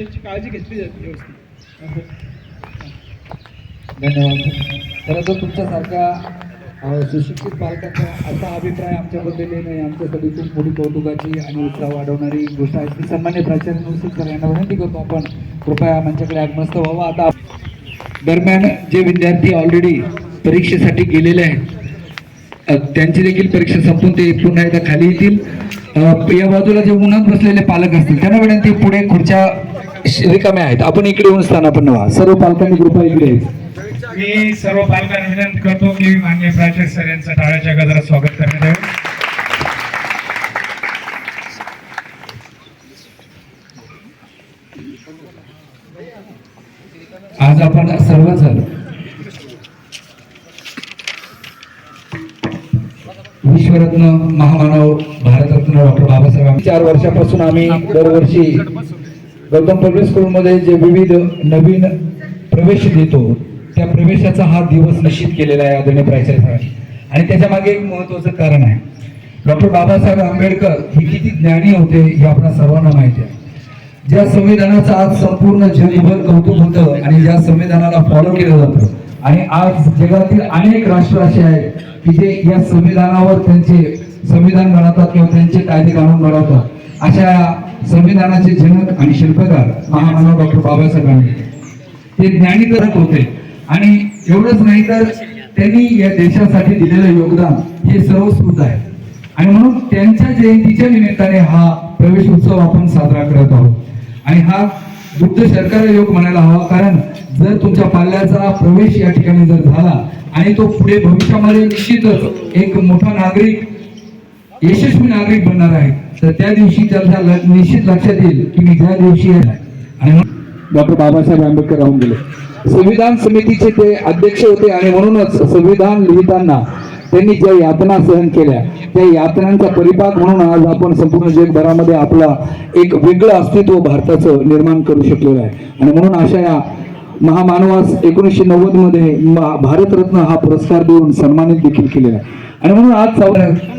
त्यांची काळजी घेतली जाते व्यवस्थित. धन्यवाद. खरं तर तुमच्यासारख्या सुशिक्षित पालकांचा असा अभिप्राय आमच्याबद्दल नाही आमच्यासाठी खूप मोठी कौतुकाची आणि उत्साह वाढवणारी गोष्ट आहे. ती सन्मान्य प्राचार्य नवसिक सर यांना विनंती करतो आपण कृपया मंचाकडे आगमस्त व्हावं. आता दरम्यान जे विद्यार्थी ऑलरेडी परीक्षेसाठी गेलेले आहेत त्यांची देखील परीक्षा संपून ते पुन्हा एकदा खाली येतील. या बाजूला जे उन्हात बसलेले पालक असतील त्यांना विनंती पुढे खुर्च्या रिकाम्या आहेत. आपण इकडे येऊन स्थानापन्न व्हा. सर्व पालकांनी कृपया इकडे. मी सर्व पालकांना विनंती करतो की मान्य प्राचार्य सर यांचं टाळ्याच्या गजरात स्वागत करण्यात यावं आज आपण सर्वजण विश्वरत्न महामानव भारतरत्न डॉक्टर बाबासाहेब चार वर्षापासून आम्ही दरवर्षी गौतम पब्लिक स्कूलमध्ये जे विविध नवीन प्रवेश देतो त्या प्रवेशाचा हा दिवस निश्चित केलेला आहे आदरणीय प्राचार्य सरांनी आणि त्याच्यामागे एक महत्वाचं कारण आहे. डॉक्टर बाबासाहेब आंबेडकर हे किती ज्ञानी होते हे आपल्या सर्वांना माहिती आहे. ज्या संविधानाचं आज संपूर्ण जगभर कौतुक होतं आणि ज्या संविधानाला फॉलो केलं जातं आणि आज जगातील अनेक राष्ट्र असे आहेत की जे या संविधानावर त्यांचे संविधान बनवतात किंवा त्यांचे कायदे कानून बनवतात अशा संविधानाचे जनक आणि शिल्पकार महामानव डॉक्टर बाबासाहेब आंबेडकर ते ज्ञानीकरक होते. आणि एवढंच नाही तर त्यांनी या देशासाठी दिलेलं योगदान हे सर्वस्कृत आहे. आणि म्हणून त्यांच्या जयंतीच्या निमित्ताने हा प्रवेश उत्सव आपण साजरा करत आहोत. आणि हा बुद्ध सरकार योग म्हणायला हवा कारण जर तुमच्या पाल्याचा प्रवेश या ठिकाणी जर झाला आणि तो पुढे भविष्यामध्ये निश्चितच एक मोठा नागरिक यशस्वी नागरिक बनणार आहे तर त्या दिवशी त्याला निश्चित लक्षात येईल की मी ज्या दिवशी आणि डॉक्टर बाबासाहेब आंबेडकर राहून गेले. संविधान समितीचे ते अध्यक्ष होते आणि म्हणूनच संविधान लिहिताना त्यांनी ज्या यातना सहन केल्या त्या यातनांचा परिपाक म्हणून आज आपण संपूर्ण जगभरामध्ये आपला एक वेगळं अस्तित्व भारताचं निर्माण करू शकलेलं आहे. आणि म्हणून अशा या महामानवास एकोणीसशे नव्वदमध्ये भारतरत्न हा पुरस्कार देऊन सन्मानित देखील केलेला आहे. आणि म्हणून आज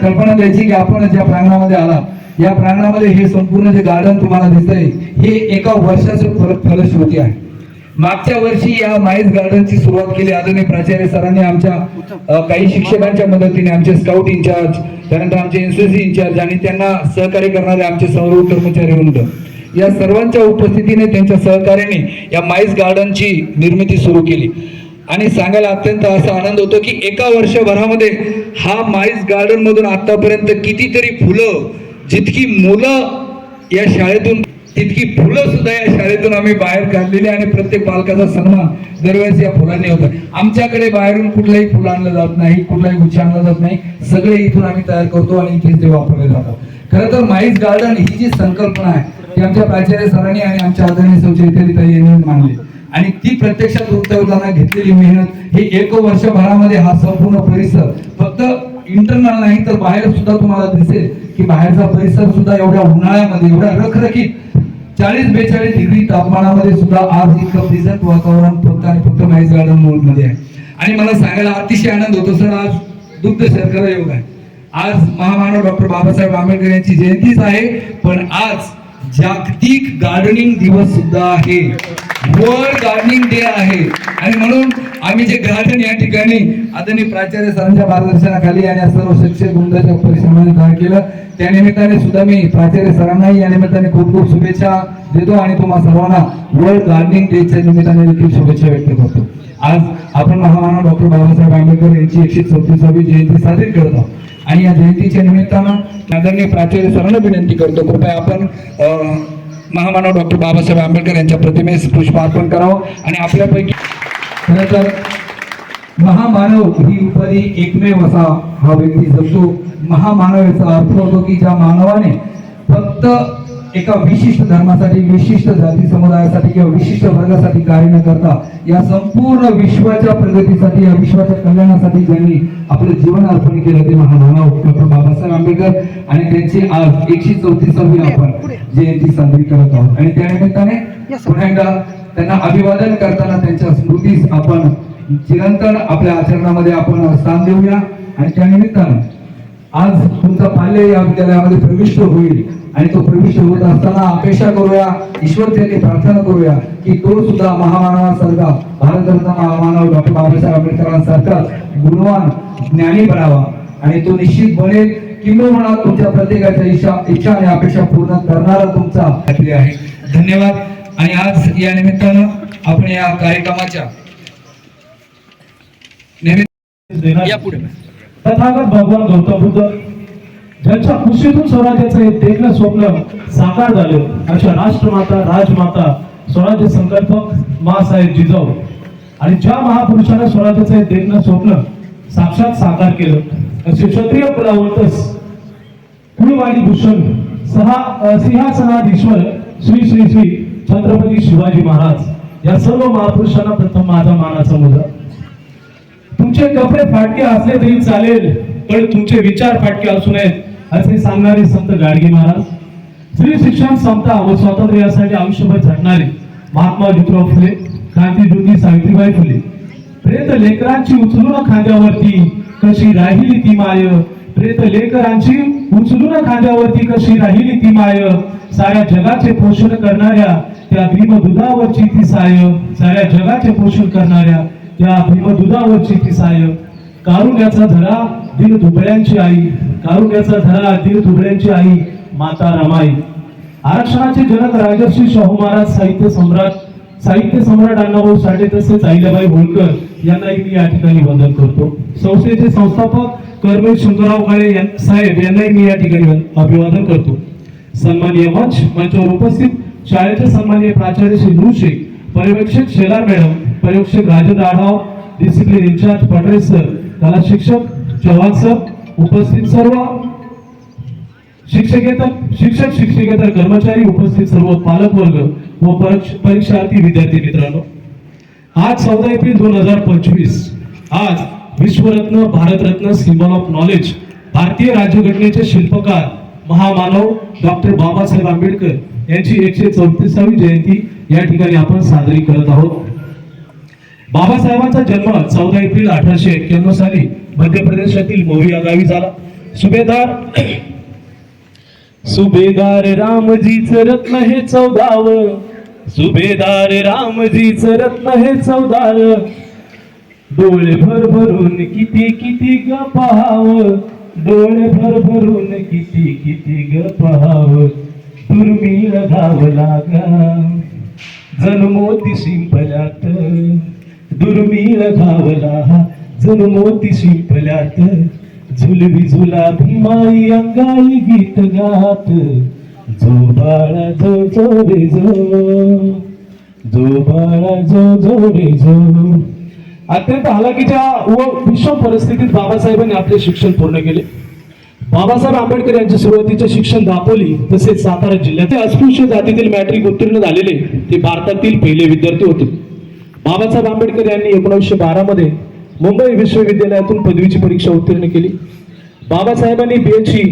कल्पना द्यायची की आपण ज्या प्रांगणामध्ये आला या प्रांगणामध्ये हे संपूर्ण जे गार्डन तुम्हाला दिसतंय हे एका वर्षाचं फल फलश्रुती आहे. मागच्या वर्षी या माईज गार्डनची सुरुवात केली आदरणीय प्राचार्य सरांनी आमच्या काही शिक्षकांच्या मदतीने आमचे स्काउट इंचार्ज त्यानंतर आमचे एनसीसी इंचार्ज आणि त्यांना सहकार्य करणारे आमचे सर्व कर्मचारी वृंद. या सर्वांच्या उपस्थितीने त्यांच्या सहकार्याने या माईज गार्डनची निर्मिती सुरू केली. आणि सांगायला अत्यंत असा आनंद होतो की एका वर्षभरामध्ये हा माईस गार्डन मधून आतापर्यंत कितीतरी फुलं जितकी मुलं या शाळेतून तितकी फुलं सुद्धा या शाळेतून आम्ही बाहेर काढलेली आणि प्रत्येक पालकाचा सन्मान दरवेळेस या फुलांनी होतो आमच्याकडे बाहेरून कुठलंही फुलं आणलं जात नाही कुठलाही गुच्छ आणला जात नाही. सगळे इथून आम्ही तयार करतो आणि इथेच ते वापरले जातात. खरं तर माईस गार्डन ही जी संकल्पना आहे ती आमच्या प्राचार्य सरांनी आणि आमच्या आदरणीय संचयित यांनी मांडली. आणि ती प्रत्यक्षात उतरवताना घेतलेली मेहनत ही एक वर्षभरामध्ये हा संपूर्ण परिसर फक्त इंटरनल नाही तर बाहेर सुद्धा तुम्हाला दिसेल की बाहेरचा परिसर सुद्धा एवढ्या उन्हाळ्यामध्ये एवढ्या रखरखीत चाळीस बेचाळीस डिग्री तापमानामध्ये सुद्धा आज इतकं प्रिझंट वातावरण फक्त आणि फक्त माईज गार्डनमध्ये आहे. आणि मला सांगायला अतिशय आनंद होतो सर आज दुग्ध शर्करा योग आहे. आज महामानव डॉक्टर बाबासाहेब आंबेडकर यांची जयंतीच आहे पण आज जागतिक गार्डनिंग दिवस सुद्धा आहे. वर्ल्ड गार्डनिंग डे आहे. आणि म्हणून आम्ही जे गार्डन या ठिकाणी आदरणीय प्राचार्य सरांच्या मार्गदर्शनाखाली आणि सर्व शिक्षक वृंदाच्या परिश्रमाने तयार केलं त्या निमित्ताने सुद्धा मी प्राचार्य सरांनाही या निमित्ताने खूप खूप शुभेच्छा देतो आणि तुम्हा सर्वांना वर्ल्ड गार्डनिंग डेच्या निमित्ताने देखील शुभेच्छा व्यक्त करतो. आज आपण महामानव डॉक्टर बाबासाहेब आंबेडकर यांची एकशे चौतीसावी जयंती साजरी करत आहोत. आणि या जयंतीच्या निमित्तानं आदरणीय प्राचार्य सरांना विनंती करतो कृपया आपण महामानव डॉक्टर बाबासाहेब आंबेडकर यांच्या प्रतिमेस पुष्प अर्पण करावं आणि आपल्यापैकी खरं तर महामानव ही उपाधी एकमेव असा हा व्यक्ती जगतो. महामानव याचा अर्थ होतो की ज्या मानवाने फक्त एका विशिष्ट धर्मासाठी विशिष्ट जाती समुदायासाठी किंवा विशिष्ट वर्गासाठी कार्य न करता या संपूर्ण विश्वाच्या प्रगतीसाठी या विश्वाच्या कल्याणासाठी ज्यांनी आपलं जीवन अर्पण केलं ते महामानव डॉक्टर बाबासाहेब आंबेडकर. आणि त्यांची आज एकशे चौतीसावी आपण जयंती साजरी करत आहोत. आणि त्या निमित्ताने पुन्हा एकदा त्यांना अभिवादन करताना त्यांच्या स्मृतीस आपण चिरंतन आपल्या आचरणामध्ये आपण स्थान देऊया. आणि त्या निमित्तानं आज तुमचा पाल्य या विद्यालयामध्ये प्रविष्ट होईल. आणि तो प्रविष्ट होत असताना अपेक्षा करूया ईश्वर त्याने प्रार्थना करूया की तो सुद्धा महामानवासारखा भारतरत्न महामानव डॉक्टर बाबासाहेब आंबेडकरांसारखा गुणवान ज्ञानी बनावा. आणि तो निश्चित बनेल. किंबहुना तुमच्या प्रत्येकाच्या इच्छा इच्छा आणि अपेक्षा पूर्ण करणारा तुमचा आहे. धन्यवाद. आणि आज या निमित्तानं आपण या कार्यक्रमाच्या या पुढे. तथागत भगवान गौतम बुद्ध ज्यांच्या कुशीतून स्वराज्याचं हे देखणं स्वप्न साकार झालं अशा राष्ट्रमाता राजमाता स्वराज्य संकल्पक मासाहेब जिजाऊ आणि ज्या महापुरुषाने स्वराज्याचं हे देखणं स्वप्न साक्षात साकार केलं असे क्षत्रिय कुलावंतस कुळवाणी भूषण सहा सिंहासनाधीश्वर श्री श्री श्री छत्रपती शिवाजी महाराज या सर्व महापुरुषांना प्रथम माझा मानाचा मुलगा. तुमचे कपडे फाटके असले तरी चालेल पण तुमचे विचार फाटके असू नयेत. असे सांगणारे संत गाडगे महाराज स्त्री शिक्षण समता व स्वातंत्र्य यासाठी आयुष्यभर झटणारे महात्मा ज्योतिराव फुले क्रांतीज्योती सावित्रीबाई फुले. प्रेत लेकरांची उचलून खांद्यावरती कशी राहिली ती माय? प्रेत लेकरांची उचलून खांद्यावरती कशी राहिली ती माय? साऱ्या जगाचे पोषण करणाऱ्या त्या भीमदुधावरची ती साय. साऱ्या जगाचे पोषण करणाऱ्या त्या भीमदुधावरची ती साय. कारुण्याचा धरा दिन दुबळ्यांची आई कारुण्याचा धरा दिन दुबळ्यांची आई माता रमाई. आरक्षणाचे जनक राजर्षी शाहू महाराज साहित्य सम्राट साहित्य सम्राट अण्णाभाऊ साठे तसेच अहिल्याबाई होळकर यांनाही मी या ठिकाणी वंदन करतो. संस्थेचे संस्थापक कर्मवीर शंकरराव काळे साहेब यांनाही मी या ठिकाणी अभिवादन करतो. सन्माननीय मंच मंचावर उपस्थित शाळेचे सन्माननीय प्राचार्य श्री नूर शेख पर्यवेक्षक शेलार मॅडम पर्यवेक्षक Rajendra Adhav discipline incharge Patre sir कला शिक्षक चव्हाण सर उपस्थित सर्व शिक्षकेतर शिक्षक शिक्षकेतर कर्मचारी उपस्थित सर्व पालक वर्ग व परीक्षार्थी विद्यार्थी मित्रांनो आज चौदा एप्रिल दोन हजार पंचवीस आज विश्वरत्न भारतरत्न सिम्बॉल ऑफ नॉलेज भारतीय राज्यघटनेचे शिल्पकार महामानव डॉक्टर बाबासाहेब आंबेडकर यांची एकशे चौतीसावी जयंती या ठिकाणी आपण साजरी करत आहोत. बाबासाहेबांचा जन्म चौदा एप्रिल अठराशे एक्क्याण्णव साली मध्य प्रदेशातील मोवी या गावी झाला. सुभेदार सुभेदार रामजीच रत्न हे चौदाव. सुभेदार रामजीच रत्न हे चौदार डोळे भर भरून किती किती ग पहाव. डोळे भर भरून किती किती ग पहाव. दुर्मिळ घाव लागा. जन्मोती शिंपल्यात दुर्मिळ घावला जण मोती शिंपल्यात. झुलवी झुला भीमाई अंगाई गीत गात. जो बाळा जो जो रे जो जो बाळा जो जो रे जो अत्यंत हालाकीच्या व विषम परिस्थितीत बाबासाहेबांनी आपले शिक्षण पूर्ण केले. बाबासाहेब आंबेडकर यांचे सुरुवातीचे शिक्षण दापोली तसेच सातारा जिल्ह्यात अस्पृश्य जातीतील मॅट्रिक उत्तीर्ण झालेले ते भारतातील पहिले विद्यार्थी होते. बाबासाहेब आंबेडकर यांनी एकोणीसशे बारा मध्ये मुंबई विश्वविद्यालयातून पदवीची परीक्षा उत्तीर्ण केली. बाबासाहेबांनी बी एच ई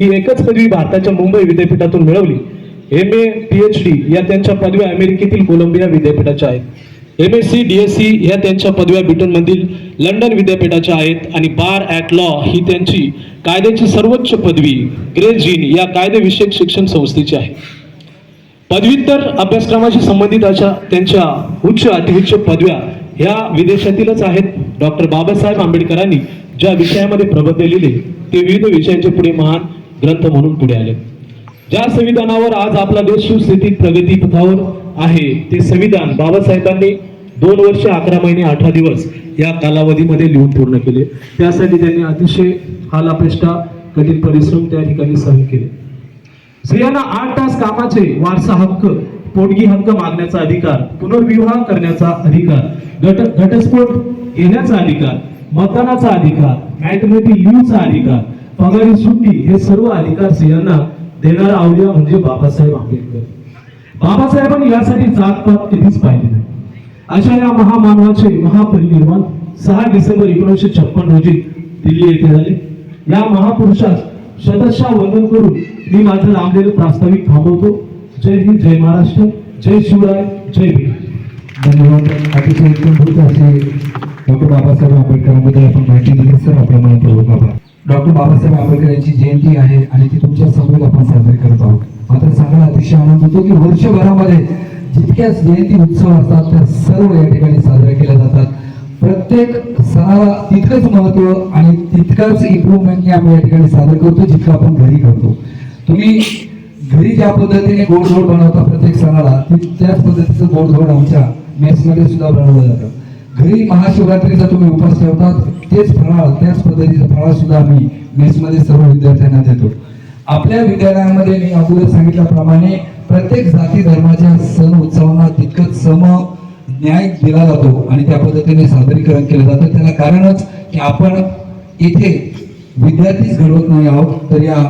ही एकच पदवी भारताच्या मुंबई विद्यापीठातून मिळवली. M A P H D या त्यांच्या पदव्या अमेरिकेतील कोलंबिया विद्यापीठाच्या आहेत. M S C D S C या त्यांच्या पदव्या ब्रिटनमधील लंडन विद्यापीठाच्या आहेत आणि बार ॲट लॉ ही त्यांची कायद्याची सर्वोच्च पदवी ग्रेस जीन या कायदेविषयक शिक्षण संस्थेची आहे. पदव्युत्तर अभ्यासक्रमाशी संबंधित अशा त्यांच्या उच्च अतिउच्च पदव्या ह्या विदेशातीलच आहेत. डॉक्टर बाबासाहेब आंबेडकरांनी ज्या विषयामध्ये प्रबंध लिहिले ते विविध विषयांचे पुढे महान ग्रंथ म्हणून पुढे आले. ज्या संविधानावर आज आपला देश सुस्थितीत प्रगती पथावर आहे ते संविधान बाबासाहेबांनी दोन वर्ष अकरा महिने अठरा दिवस या कालावधीमध्ये लिहून पूर्ण केले. त्यासाठी त्यांनी अतिशय हालापेष्टा कठीण परिश्रम त्या ठिकाणी सहन केले. स्त्रियांना आठ तास कामाचे वारसा हक्क पोटगी हक्क मागण्याचा अधिकार पुनर्विवाह करण्याचा अधिकार गट घटस्फोट घेण्याचा अधिकार मतदानाचा अधिकार मॅटर्निटी लिव्हचा अधिकार पगारी सुट्टी हे सर्व अधिकार स्त्रियांना देणारा अवलिया म्हणजे बाबासाहेब आंबेडकर. बाबासाहेबांनी यासाठी जातपात कधीच पाहिली नाही. अशा या महामानवाचे महापरिनिर्वाण सहा डिसेंबर एकोणीसशे छप्पन रोजी दिल्ली येथे झाले. या महापुरुषास शतशा वंदन करून मी माझं लांबलेलं प्रास्ताविक थांबवतो. जय हिंद जय महाराष्ट्र जय शिवराय जय धन्यवाद. अतिशय असे डॉक्टर बाबासाहेब आंबेडकरांबद्दल आपण माहिती दिली. सर आपल्या मनपूर्वक आभार. डॉक्टर बाबासाहेब आंबेडकर यांची जयंती आहे आणि ती तुमच्यासमोर आपण साजरी करत आहोत. मात्र सांगायला अतिशय आनंद होतो की वर्षभरामध्ये जितक्याच जयंती उत्सव असतात त्या सर्व या ठिकाणी साजऱ्या केल्या जातात. प्रत्येक सणाला तितकंच महत्त्व आणि तितकंच इम्प्रुव्हमेंटने आपण या ठिकाणी सादर करतो जितकं आपण घरी करतो. तुम्ही घरी ज्या पद्धतीने गोडधोड बनवता प्रत्येक सणाला त्याच पद्धतीचं गोडधोड आमच्या मेसमध्ये सुद्धा बनवलं जातं. घरी महाशिवरात्रीचा तुम्ही उपास ठेवतात तेच फराळ त्याच पद्धतीचं फराळ सुद्धा आम्ही मेसमध्ये सर्व विद्यार्थ्यांना देतो. आपल्या विद्यालयामध्ये मी अगोदर सांगितल्याप्रमाणे प्रत्येक जाती धर्माच्या सण उत्सवांना तितकंच सम न्याय दिला जातो आणि त्या पद्धतीने सादरीकरण केलं जातं. त्याला कारणच की आपण इथे विद्यार्थीच घडवत नाही आहोत तर या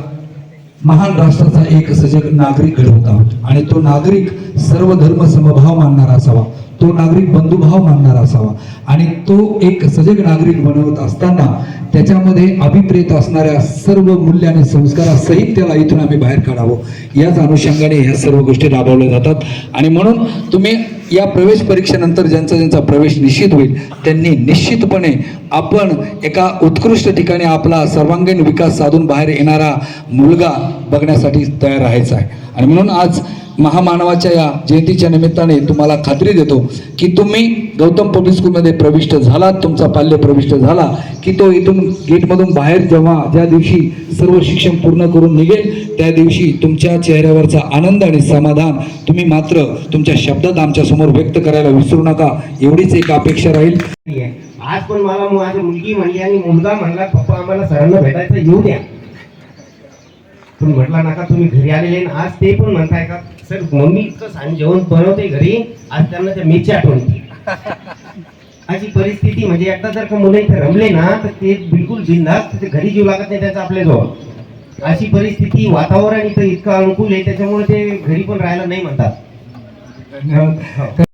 महान राष्ट्राचा एक सजग नागरिक घडवत आहोत आणि तो नागरिक सर्व धर्म समभाव मानणारा असावा. तो नागरिक बंधुभाव मानणारा असावा. आणि तो एक सजग नागरिक बनवत असताना त्याच्यामध्ये अभिप्रेत असणाऱ्या सर्व मूल्य आणि संस्कारासहित त्याला इथून आम्ही बाहेर काढावं. याच अनुषंगाने ह्या सर्व गोष्टी राबवल्या जातात. आणि म्हणून तुम्ही या प्रवेश परीक्षेनंतर ज्यांचा ज्यांचा प्रवेश निश्चित होईल त्यांनी निश्चितपणे आपण एका उत्कृष्ट ठिकाणी आपला सर्वांगीण विकास साधून बाहेर येणारा मुलगा बघण्यासाठी तयार राहायचा आहे. आणि म्हणून आज महामानवाच्या या जयंतीच्या निमित्ताने तुम्हाला खात्री देतो की तुम्ही गौतम पब्लिक स्कूलमध्ये प्रविष्ट झाला तुमचा पाल्य प्रविष्ट झाला की तो इथून गेटमधून बाहेर जेव्हा ज्या दिवशी सर्व शिक्षण पूर्ण करून निघेल त्या दिवशी तुमच्या चेहऱ्यावरचा आनंद आणि समाधान तुम्ही मात्र तुमच्या शब्दात आमच्यासमोर व्यक्त करायला विसरू नका. एवढीच एक अपेक्षा राहील. आज पण मला माझी मुलगी म्हणली आणि मुलगा म्हणला पप्पा आम्हाला सरांना भेटायचं येऊ द्या. पण म्हटला नका तुम्ही घरी आलेले आज ते पण म्हणताय का? सर मम्मी इतकं सांग जेवण बनवते घरी आज त्यांना त्या मेची आठवण. अशी परिस्थिती म्हणजे एकदा जर का मुलं इथे रमले ना तर ते बिलकुल बिंदास ते घरी जीव लागत नाही त्याचा आपल्या जवळ. अशी परिस्थिती वातावरण इथं इतकं अनुकूल आहे त्याच्यामुळे ते घरी पण राहायला नाही म्हणतात. धन्यवाद.